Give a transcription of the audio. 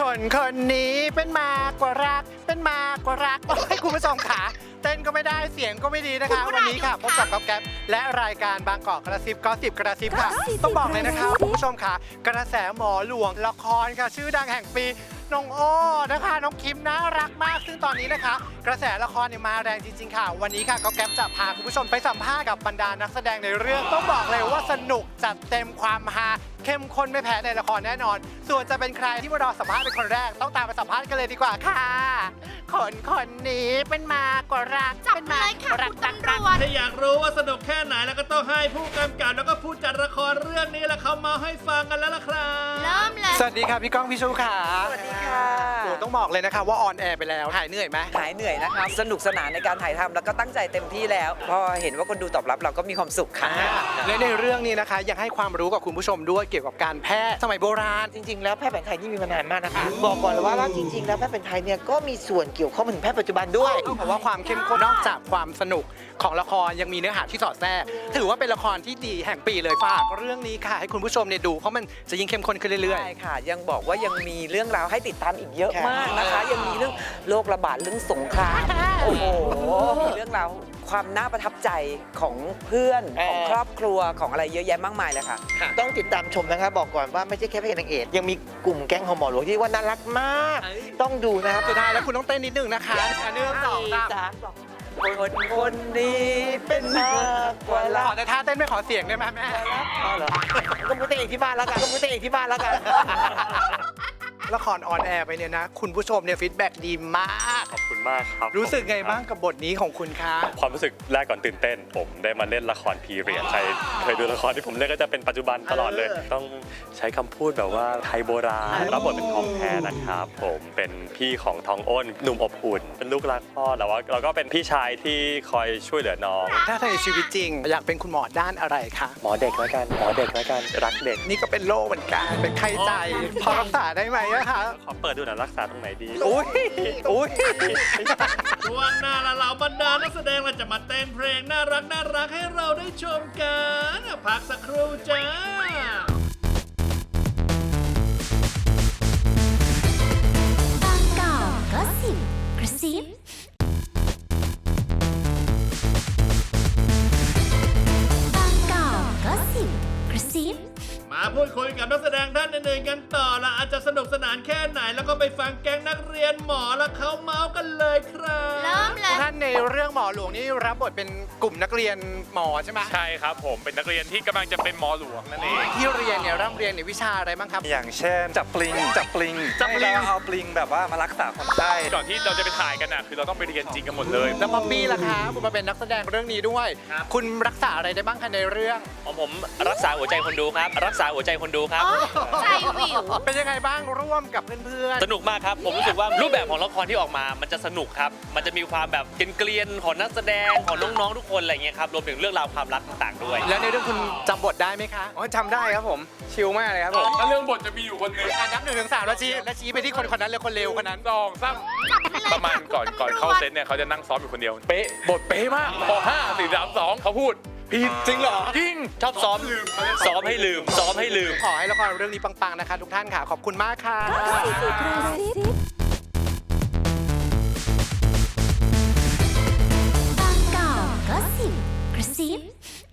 คนคนนี้เป็นมากกว่ารัก เป็นมากกว่ารักโอ้ยคุณผู้ชมขาเต้นก็ไม่ได้เสียงก็ไม่ดีนะคะ วันนี้ค่ะพบกับก๊อฟแก๊ปและรายการบางกอกกระซิบก็สิบกระซิบค่ะ ต้องบอกเลยนะคะคุณผู้ชมค่ะ กระแสหมอหลวงละครค่ะ ชื่อดังแห่งปี น้องโอ้นะคะ น้องคิมน่ารักมาก ซึ่งตอนนี้นะคะ กระแสละครเนี่ยมาแรงจริง ๆ ค่ะ วันนี้ค่ะก็แก๊ปจะพาคุณผู้ชมไปสัมภาษณ์กับบรรดานักแสดงในเรื่องต้องบอกเลยว่าสนุกจัดเต็มความฮาเข้มข้นไม่แพ้ในละครแน่นอน ส่วนจะเป็นใครที่มารอสัมภาษณ์เป็นคนแรก ต้องตามไปสัมภาษณ์กันเลยดีกว่าค่ะคนคนนี้เป็นมากกว่ารักจับเป็นเลมากยค่ะกว่ารัคุกณตำรวจถ้าอยากรู้ว่าสนุกแค่ไหนแล้วก็ต้องให้ผู้กำกับแล้วก็ผู้จัดละครเรื่องนี้ละเขามาให้ฟังกันแล้วล่ะครับเริ่มเลยสวัสดีค่ะพี่ก้องพี่ชูค่ะสวัสดีค่ะโอ้ ต้องบอกเลยนะคะว่าออนแอร์ไปแล้วหายเหนื่อยไหมหายเหนื่อยนะครับ สนุกสนานในการถ่ายทำแล้วก็ตั้งใจเต็มที่แล้ว พอเห็นว่าคนดูตอบรับเราก็มีความสุขค่ะและในเรื่องนี้นะคะ ยังให้ความรู้กับคุณผู้ชมด้วยเกี่ยวกับการแพทย์สมัยโบราณ จริง ๆ แล้วแพทย์แผนไทยนี่มีมานานมากนะคะบอกก่อนเลยว่าว่าจริง ๆ แล้วแพทย์แผนไทยเนี่ยก็มีส่วนเกี่ยวข้องถึงแพทย์ปัจจุบันด้วย เพราะว่าความเข้มข้นนอกจากความสนุกของละครยังมีเนื้อหาที่สอดแทรก ถือว่าเป็นละครที่ดีแห่งปีเลยฝากเรื่องนี้ค่ะ ให้คุณผู้ชมเนี่ยดูเพราะมันจะยิ่งเข้มข้นขึ้นเรื่อย ใช่ค่ะ ยังบอกว่ายังมีเรื่องราวให้ติดตามอีกเยอะค่ะ มากนะคะ ยังมีเรื่องโรคระบาดเรื่องสงครามโอ้โหมีเรื่องราวความน่าประทับใจของเพื่อนของครอบครัวของอะไรเยอะแยะมากมายเลยค่ะ ต้องติดตามชมนะคะบอกก่อนว่าไม่ใช่แค่พระเอกนางเอกยังมีกลุ่มแก๊งของหมอหลวงที่ว่าน่ารักมาก ต้องดูนะครับๆสุดท้ายแล้วคุณต้องเต้นนิดนึงนะคะอันหนึ่งสองสามสามสองคนคนนี้เป็นมากกว่าขรัอกแต่ท่าเต้นไม่ขอเสียงได้ไหมแม่อ๋อเหรอก็มุเตเอกที่บ้านแล้วกันก็มุเตเอกที่บ้านแล้วกัน ละครออนแอร์ไปเนี่ยนะ คุณผู้ชมเนี่ยฟีดแบ็กดีมาก ขอบคุณมากครับรู้สึกไงขอบคุณคบ้างกับบทนี้ของคุณคะ ความรู้สึกแรกก่อนตื่นเต้น ผมได้มาเล่นละครพีเรียดใครเคยดูละครที่ผมเล่นก็จะเป็นปัจจุบันตลอดเลย ต้องใช้คำพูดแบบว่าไทยโบราณรับบทเป็นทองแท้นะครับผมเป็นพี่ของทองอ้นหนุ่มอบอุ่น เป็นลูกรักพ่อแต่ว่าเราก็เป็นพี่ชายที่คอยช่วยเหลือน้อง ถ้าในชีวิตจริง อยากเป็นคุณหมอด้านอะไรคะ หมอเด็กแล้วกันหมอเด็กแล้วกันรักเด็ก นี่ก็เป็นโรคเหมือนกันเป็นไข้ใจ พอรักษาได้ไหมี้ยคะขอเปิดดูหน่อยรักษาตรงไหนดี อุ้ยอุ้ยช่วงหน้าละเหล่าบรรดานักแสดงเราจะมาเต้นเพลงน่ารักน่ารักให้เราได้ชมกันพักสักครู่จ้า มาพูดคุยกับนักแสดงท่านอื่นๆกันต่อละอาจจะสนุกสนานแค่ไหนแล้วก็ไปฟังแก๊งนักเรียนหมอแล้วเขาเมาส์กันเลยครับเริ่มเลยท่านในเรื่องหมอหลวงนี่รับบทเป็นกลุ่มนักเรียนหมอใช่ไหมใช่ครับผมเป็นนักเรียนที่กำลังจะเป็นมหลวงนั่นเอง ที่เรียนเนี่ยร่ำเรียนในยวิชาอะไรบ้างครับ อย่างเช่น จับปลิง จับปลิงจับปลิง ให้เราเอาปลิงแบบว่ามารักษาคนไข้ ก่อนที่เราจะไปถ่ายกันนะคือเราต้องไปเรียนจริงกันหมดเลยแล้วป๊อปปี้ล่ะคะคุณมาเป็นนักแสดงเรื่องนี้ด้วย คุณรักษาอะไรได้บ้างคะในเรื่อง ของผมรักษาหัวใจคนดูครับ รักษาหัวใจคนดูครับโอ้ใจวิว เป็นยังไงบ้างร่วมกับเพื่อนสนุกมากครับ ผมรู้สึกว่ารูปแบบของละครที่ออกมา มันจะสนุกครับ มันจะมีความแบบเกลียนๆของนักแสดงของน้องๆทุกคนอะไรเงี้ยครับ รวมถึงเรื่องราวความรักต่างๆด้วย ๆ แล้วในเรื่องคุณจำบทได้ไหมคะอ๋อจำได้ครับผมชิลมากเลยครับผมถ้าเรื่องบทจะมีอยู่คนหนึงอะนับหนึ่งถึงสามแล้วชี้แล้วชี้ไปที่คนคนนั้นเลยคนเร็วคนนั้น สองสามจับไปเลยประมาณก่อนก่อนเข้าเซตเนี่ยเขาจะนั่งซ้อมอยู่คนเดียว เป๊ะ บทเป๊ะมากพอห้าสี่สามสองเขาพูด ผิดจริงเหรอ จริงชอบซ้อมซ้อมให้ลืมซ้อมให้ลืม ขอให้ละครเรื่องนี้ปังๆนะคะ ทุกท่านค่ะ ขอบคุณมากค่ะบางกอกก็สิบกระซิบ